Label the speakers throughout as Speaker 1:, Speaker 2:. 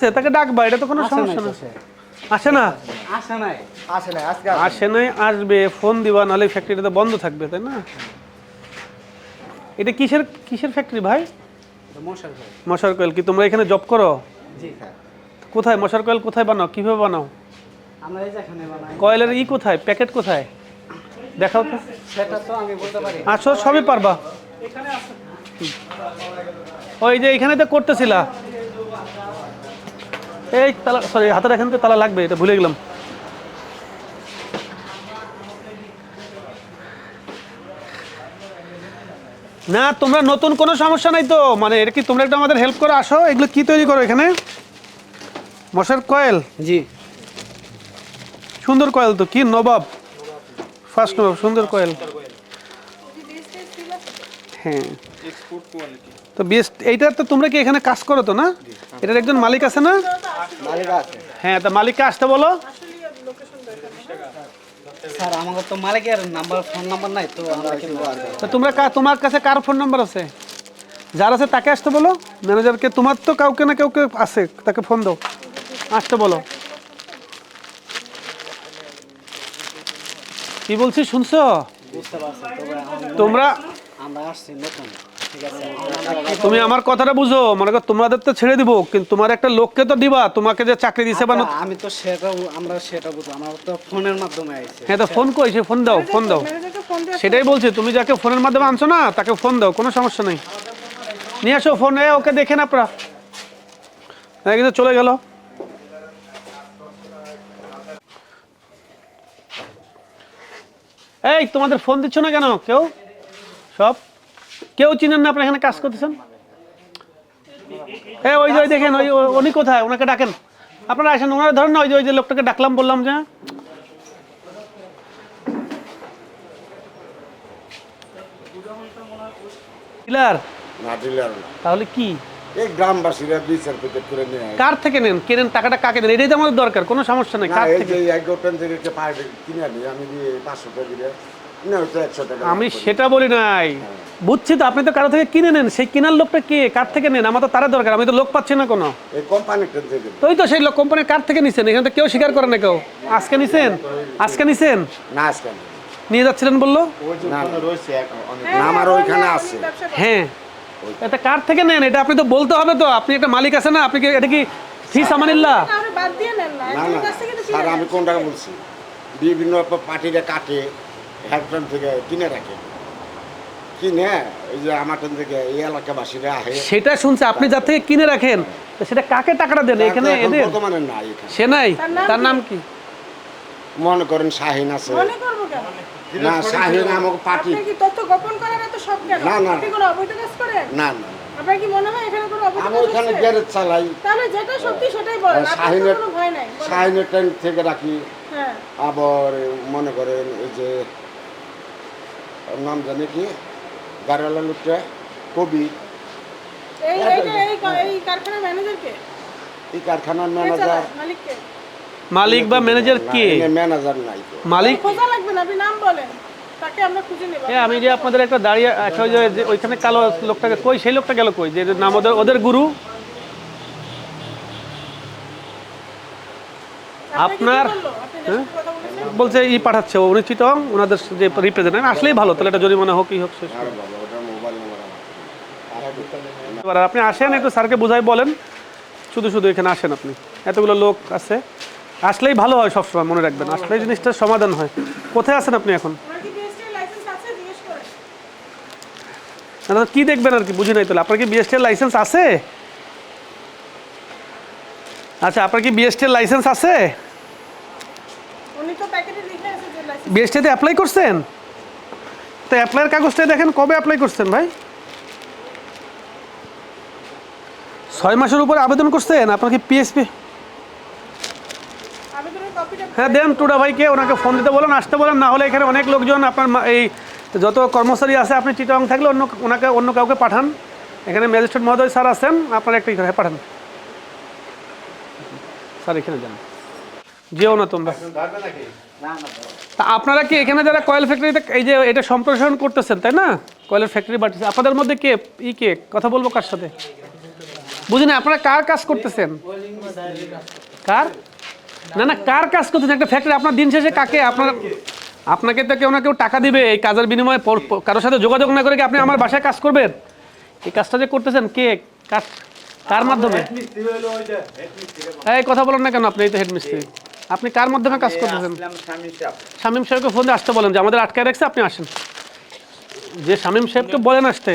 Speaker 1: তাকে ডাকবা এটা তো কোনো সমস্যা না। আসে না?
Speaker 2: আসে নাই
Speaker 3: আসে না আজকে
Speaker 1: আসে নাই। আসবে ফোন দিবা নাহলে ফ্যাক্টরিটা তো বন্ধ থাকবে তাই না? এটা কিসের কিসের ফ্যাক্টরি ভাই?
Speaker 2: মশার
Speaker 1: কয়েল কি তোমরা এখানে জব করো? কোথায়? মশার কয়েল কোথায় বানাও? কীভাবে বানাও? কয়েলের ই কোথায়? প্যাকেট কোথায়? দেখাও তো।
Speaker 2: সেটা তো আমি বলতে পারি।
Speaker 1: আসো সবই পারবা। ওই যে এখানে তো করতেছিলা। এই তালা সরি হাতের এখান থেকে তালা লাগবে এটা ভুলে গেলাম। না তোমরা নতুন কোনো সমস্যা নাই তো মানে এটা কি তোমরা একটু আমাদের হেল্প করো আসো এগুলো কি তৈরি করো এখানে? মশার কয়েল
Speaker 2: জি।
Speaker 1: সুন্দর কয়েল তো কি নবাব। ফার্স্ট নবাব সুন্দর কয়েল হ্যাঁ। তো বেস্ট এইটার তো তোমরা কি এখানে কাজ করো তো না? এটার একজন মালিক আছে না? হ্যাঁ তা মালিককে আসতে বলো।
Speaker 2: স্যার আমাদের তো মালিকের নাম্বার ফোন নাম্বার নাই তো আমরা কি
Speaker 1: তা তোমরা তোমার কাছে কার ফোন নাম্বার আছে? যার আছে তাকে আসতে বলো। ম্যানেজারকে তোমার তো কাউকে না কাউকে আছে তাকে ফোন দাও। আসতে বলো। কি বলছি শুনছো? তোমরা
Speaker 2: আমরা আসছি নতুন।
Speaker 1: তুমি আমার কথাটা বুঝো। মনে করো তোমাদের তো ছেড়ে দিব কিন্তু তোমার একটা লোককে তো দিবা তোমাকে যে চাকরি দিছে বা
Speaker 2: আচ্ছা, আমি তো সেটা আমরা সেটা বুঝব আমরা তো ফোনের মাধ্যমে আইছে।
Speaker 1: হ্যাঁ তো ফোন কই সে ফোন দাও ফোন দাও। সেটাই বলছি তুমি যাকে ফোনের মাধ্যমে আনছো না তাকে ফোন দাও কোনো সমস্যা নেই। নিয়ে আসো ফোন এ ওকে দেখেন আপনারা হ্যাঁ কিন্তু চলে গেল। এই তোমাদের ফোন দিচ্ছ না কেন? কেউ? সব? কেউ চিনেন না আপনারা এখানে কাজ করতেছেন? এই ওই যে দেখেন ওই উনি কোথায়? ওনাকে ডাকেন। আপনারা আসেন ওনারা ধরেন না ওই যে ওই যে লোকটাকে ডাকলাম বললাম যে ডিলার
Speaker 4: না ডিলার
Speaker 1: তাহলে কি?
Speaker 4: এই গ্রামবাসীরা দুই চার প্যাকেট করে নিয়ে আসে।
Speaker 1: কার থেকে নেন? কেনেন? টাকাটা কাকে দেন? এটাই তো আমাদের দরকার কোনো সমস্যা নেই। কার থেকে?
Speaker 4: এক গোপেন থেকে কিনে আমি দিয়ে পাঁচশো টাকা দিলে
Speaker 1: আমি সেটা বলি নাই। বুঝছি তো আপনি তো কারও থেকে কিনে নেন সেই কেনার লোকটা কে? কার থেকে নেন? আমার তো তারা দরকার আমি তো লোক পাচ্ছি না কোনো।
Speaker 4: থেকে।
Speaker 1: তো ওই তো সেই লোক কোম্পানির কার থেকে নিছেন? এখানে তো কেউ স্বীকার করে না কেউ। আজকে নিছেন? আজকে নিছেন?
Speaker 4: না
Speaker 1: নিয়ে যাচ্ছিলেন বলল?
Speaker 4: আমার ওইখানে আছে।
Speaker 1: হ্যাঁ। এটা কার থেকে নেন? এটা আপনি তো বলতে হবে তো। আপনি একটা মালিক আছে না আপনি কি এটা কি ফি সামানিল্লাহ?
Speaker 5: না
Speaker 4: না স্যার আমি। কোনটা বলছি? বিভিন্ন পার্টিরা কাটে হেডফোন থেকে কিনে রাখে। কিনে এই যে আমার থেকে এই এলাকাবাসীরা আহে
Speaker 1: সেটা শুনছে আপনি যার থেকে কিনে রাখেন তো সেটা কাকে টাকাটা দেন? এখানে এদের?
Speaker 4: বর্তমানে নাই এখানে।
Speaker 1: সে নাই?
Speaker 5: তার নাম কি?
Speaker 4: মনে করেন শাহিন আছে।
Speaker 5: মনে করব কেন?
Speaker 4: না পার্টি।
Speaker 5: আপনি কি তথ্য গোপন করার এত সব কেন?
Speaker 4: না, না,
Speaker 5: আপনি কোনো অবৈধ কাজ করেন?
Speaker 4: না না
Speaker 5: আপনার কি মনে হয় এখানে কোনো অবৈধ
Speaker 4: আমি
Speaker 5: কাজ
Speaker 4: গ্যারেজ চালাই।
Speaker 5: তাহলে যেটা সত্যি সেটাই বলেন।
Speaker 4: শাহিনের
Speaker 5: কোনো ভয় নাই।
Speaker 4: শাহিনের টাইম থেকে রাখি।
Speaker 5: হ্যাঁ।
Speaker 4: আবার মনে করেন এই যে নাম জানি কি? গাড়িওয়ালা লোকটা কবি।
Speaker 5: এই এই কারখানার
Speaker 4: ম্যানেজার
Speaker 1: মালিক বা ম্যানেজার কে?
Speaker 4: ম্যানেজার নাই
Speaker 1: মালিক
Speaker 5: খোঁজা লাগবে না আপনি নাম বলেন। তাকে আমরা খুঁজে নেব।
Speaker 1: এ, আমি যে আপনাদের একটা দাঁড়িয়ে একটা ওইখানে কালো লোকটাকে কই? সেই লোকটা গেল কই? যে নাম ওদের ওদের গুরু
Speaker 5: আপনাকে কি
Speaker 1: আপনার-
Speaker 5: বলেছেন?
Speaker 1: বলছে ই পাঠাচ্ছে উনি চিটং ওনাদের যে রিপ্রেজেন্টেটিভ আসলেই ভালো তাহলে এটা জরিমানা হোক কি হোক শেষ এবার আপনি আসেন একটু স্যারকে বুঝাই বলেন। শুধু শুধু এখানে আসেন আপনি। এতগুলো লোক আছে। আসলেই ভালো হয় সবসময় মনে রাখবেন। আসলেই জিনিসটার সমাধান হয়। কোথায় আছেন আপনি এখন?
Speaker 5: কি বিএসটি
Speaker 1: দেখবেন আর কি? বুঝি নাই তাহলে। আপনার কি বিএসটির লাইসেন্স আছে? আচ্ছা আপনার কি বিএসটির লাইসেন্স আছে
Speaker 5: উনি তো প্যাকেটে লিখে আছে যে লাইসেন্স
Speaker 1: বিএসটিতে অ্যাপ্লাই করছেন তো অ্যাপ্লাইয়ের কাগজটা দেখেন কবে অ্যাপ্লাই করছেন ভাই ছয় মাসের উপরে আবেদন করছেন আপনার কি পিএসপি
Speaker 5: আবেদনের কপিটা
Speaker 1: হ্যাঁ দেন টুডা ভাইকে ওনাকে ফোন দিতে বলেন আসতে বলেন না হলে এখানে অনেক লোকজন আপনার এই যত কর্মচারী আছে আপনি চিটং থাকলে অন্য ওনাকে অন্য কাউকে পাঠান এখানে ম্যাজিস্ট্রেট মহোদয় স্যার আছেন আপনারা একটা পাঠান স্যার, এখানে যান। যেও না তোমরা। তা আপনারা কি এখানে যারা কয়েল ফ্যাক্টরিতে, এই যে এটা সম্প্রসারণ করতেছেন, তাই না? কয়েলের ফ্যাক্টরি বাড়তেছে। আপনাদের মধ্যে কে, ই কে? কথা বলব কার সাথে? বুঝি না আপনারা কার কাজ করতেছেন? কার? না না, কার কাজ করতেছেন? একটা ফ্যাক্টরি, আপনার দিন শেষে কাকে? আপনার, আপনাকে তো কেউ না কেউ টাকা দিবে। এই কাজের বিনিময়ে কারোর সাথে যোগাযোগ না করে কি আপনি আমার বাসায় কাজ করবেন? এই কাজটা যে করতেছেন, কে? কাজ কার মাধ্যমে? এই কথা বলেন না কেন আপনি? এই তো হেড মিস্ত্রি আপনি কার মাধ্যমে কাজ করতেছেন? শামীম সাহেবকে ফোন দিয়ে আসতে বলেন যে আমাদের আটকায় রাখছে আপনি আসেন। যে শামীম সাহেবকে বলেন আসতে।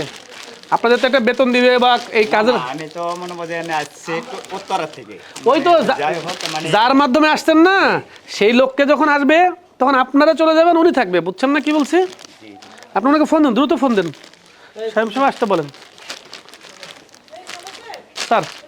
Speaker 1: আপনাদের তো একটা বেতন দিবে বা এই কাজের
Speaker 6: আমি তো মনে বোঝে আসছি উত্তরা থেকে।
Speaker 1: ওই তো
Speaker 6: হোক মানে
Speaker 1: যার মাধ্যমে আসছেন না সেই লোককে যখন আসবে তখন আপনারা চলে যাবেন উনি থাকবে। বুঝছেন না কি বলছি? আপনি ওনাকে ফোন দেন দ্রুত ফোন দেন। শামীম সাহেব আসতে বলেন। স্যার